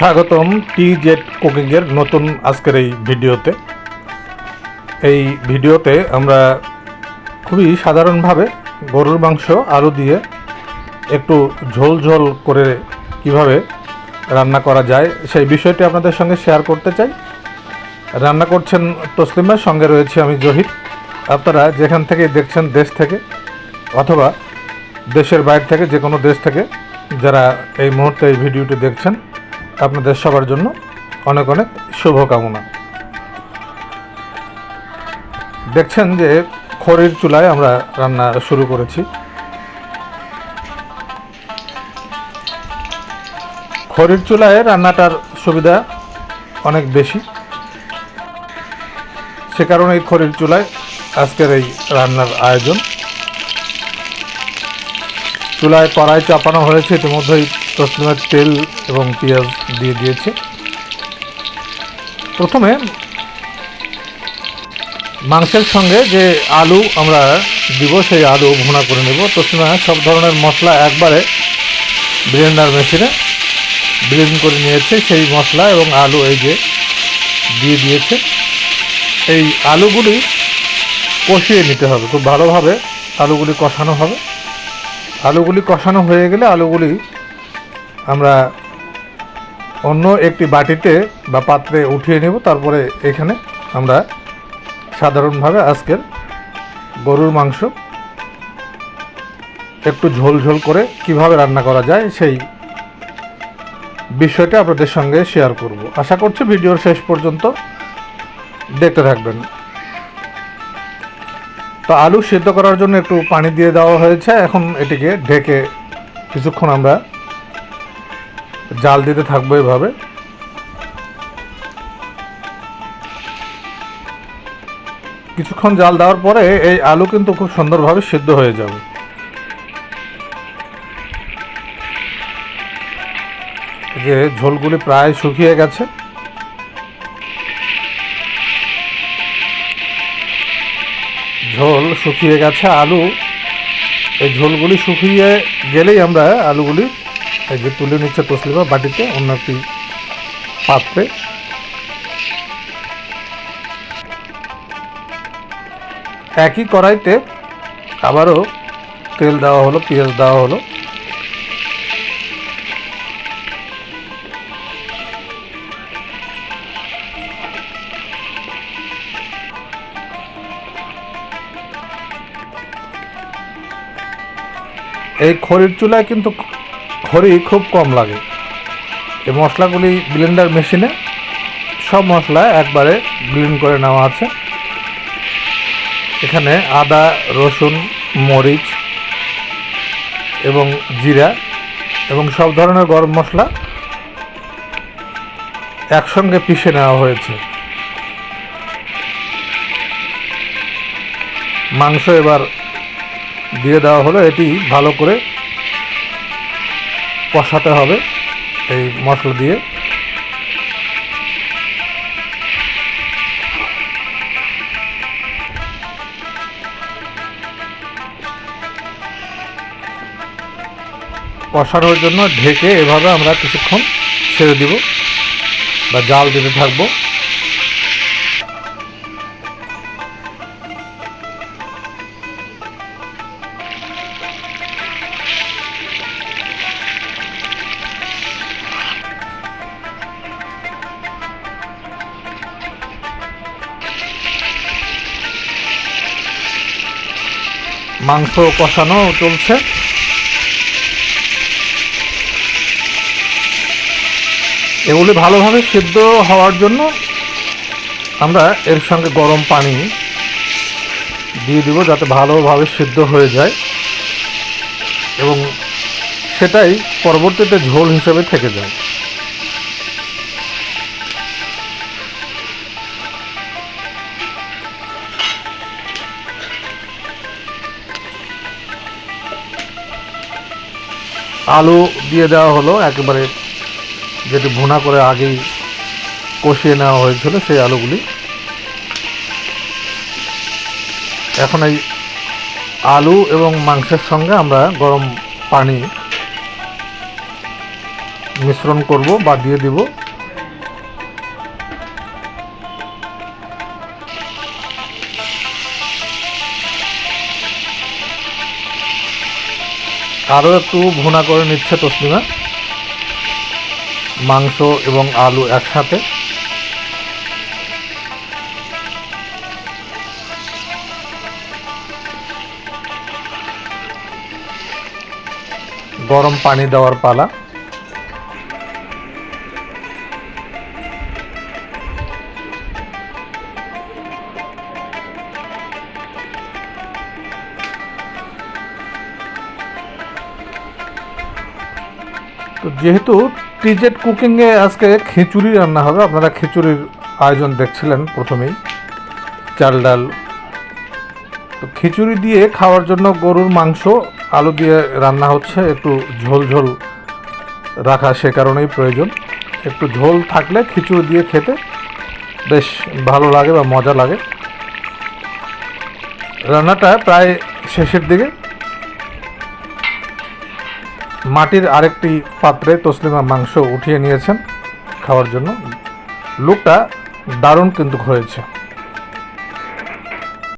স্বাগতম টি জেড কুকিংয়ের নতুন আজকের এই ভিডিওতে। এই ভিডিওতে আমরা খুবই সাধারণভাবে গরুর মাংস, আলু দিয়ে একটু ঝোল ঝোল করে কীভাবে রান্না করা যায় সেই বিষয়টি আপনাদের সঙ্গে শেয়ার করতে চাই। রান্না করছেন তসলিমার সঙ্গে রয়েছে আমি জহির। আপনারা যেখান থেকে দেখছেন দেশ থেকে অথবা দেশের বাইরে থেকে যে কোনো দেশ থেকে যারা এই মুহূর্তে এই ভিডিওটি দেখছেন আপনাদের সবার জন্য অনেক অনেক শুভকামনা। দেখছেন যে খড়ির চুলায় আমরা রান্না শুরু করেছি। খড়ির চুলায় রান্নাটার সুবিধা অনেক বেশি। সে কারণে এই খড়ির চুলায় আজকের এই রান্নার আয়োজন। চুলায় কড়াই চাপানো হয়েছে, ইতিমধ্যেই তসলিমের তেল এবং পেঁয়াজ দিয়ে দিয়েছে। প্রথমে মাংসের সঙ্গে যে আলু আমরা দিব, সেই আলু ভুনা করে নেব। তসলিমা সব ধরনের মশলা একবারে ব্লেন্ডার মেশিনে ব্লেন্ড করে নিয়েছে। সেই মশলা এবং আলু এই যে দিয়ে দিয়েছে। এই আলুগুলি কষিয়ে নিতে হবে। খুব ভালোভাবে আলুগুলি কষানো হবে। আলুগুলি কষানো হয়ে গেলে আলুগুলি আমরা অন্য একটি বাটিতে বা পাত্রে উঠিয়ে নেব, তারপরে এখানে আমরা সাধারণভাবে আজকের গরুর মাংস একটু ঝোল ঝোল করে কীভাবে রান্না করা যায় সেই বিষয়টা আপনাদের সঙ্গে শেয়ার করব। আশা করছি ভিডিওর শেষ পর্যন্ত দেখতে থাকবেন। তো আলু সিদ্ধ করার জন্য একটু পানি দিয়ে দেওয়া হয়েছে, এখন এটিকে ঢেকে কিছুক্ষণ আমরা জাল দিতে থাকব এভাবে। কিছুক্ষণ জাল দেওয়ার পরে এই আলু কিন্তু খুব সুন্দরভাবে সিদ্ধ হয়ে যাবে। যে ঝোলগুলি প্রায় শুকিয়ে গেছে। ঝোল শুকিয়ে গেছে, আলু। এই ঝোলগুলি শুকিয়ে গেলেই আমরা আলুগুলি এই যে তুলে নিচ্ছে তসলিমা বাটিতে, অন্য একটি পাত্রে। একই কড়াইতে আবারও তেল দেওয়া হলো, পেঁয়াজ দেওয়া হলো। এই খড়ির চুলায় কিন্তু খড়ি খুব কম লাগে। এই মশলাগুলি ব্লেন্ডার মেশিনে সব মশলা একবারে ব্লেন্ড করে নেওয়া আছে। এখানে আদা, রসুন, মরিচ এবং জিরা এবং সব ধরনের গরম মশলা একসঙ্গে পিষে নেওয়া হয়েছে। মাংস এবার দিয়ে দেওয়া হলো, এটি ভালো করে কষাতে হবে এই মশলা দিয়ে। কষানোর জন্য ঢেকে এভাবে আমরা কিছুক্ষণ ছেড়ে দিব বা জাল দিতে থাকব। মাংস কষানো চলছে। এগুলি ভালোভাবে সিদ্ধ হওয়ার জন্য আমরা এর সঙ্গে গরম পানি দিয়ে দিব যাতে ভালোভাবে সিদ্ধ হয়ে যায়। এবং সেটাই পরবর্তীতে ঝোল হিসেবে থেকে যায়। আলু দিয়ে দেওয়া হলো, একেবারে যেটি ভুনা করে আগেই কষিয়ে নেওয়া হয়েছিল, সেই আলুগুলি। এখন এই আলু এবং মাংসের সঙ্গে আমরা গরম পানি মিশ্রণ করব বা দিয়ে দিব। আরও একটু ভুনা করে নিচ্ছে তসলিমা। মাংস এবং আলু একসাথে। গরম পানি দেওয়ার পালা। তো যেহেতু টিজেট কুকিংয়ে আজকে খিচুড়ি রান্না হবে, আপনারা খিচুড়ির আয়োজন দেখছিলেন প্রথমেই, চাল ডাল। তো খিচুড়ি দিয়ে খাওয়ার জন্য গরুর মাংস, আলু দিয়ে রান্না হচ্ছে, একটু ঝোল ঝোল রাখা সে কারণেই প্রয়োজন। একটু ঝোল থাকলে খিচুড়ি দিয়ে খেতে বেশ ভালো লাগে বা মজা লাগে। রান্নাটা প্রায় শেষের দিকে। মাটির আরেকটি পাত্রে তসলিমা মাংস উঠিয়ে নিয়েছেন খাওয়ার জন্য। লুকটা দারুণ কিন্তু হয়েছে।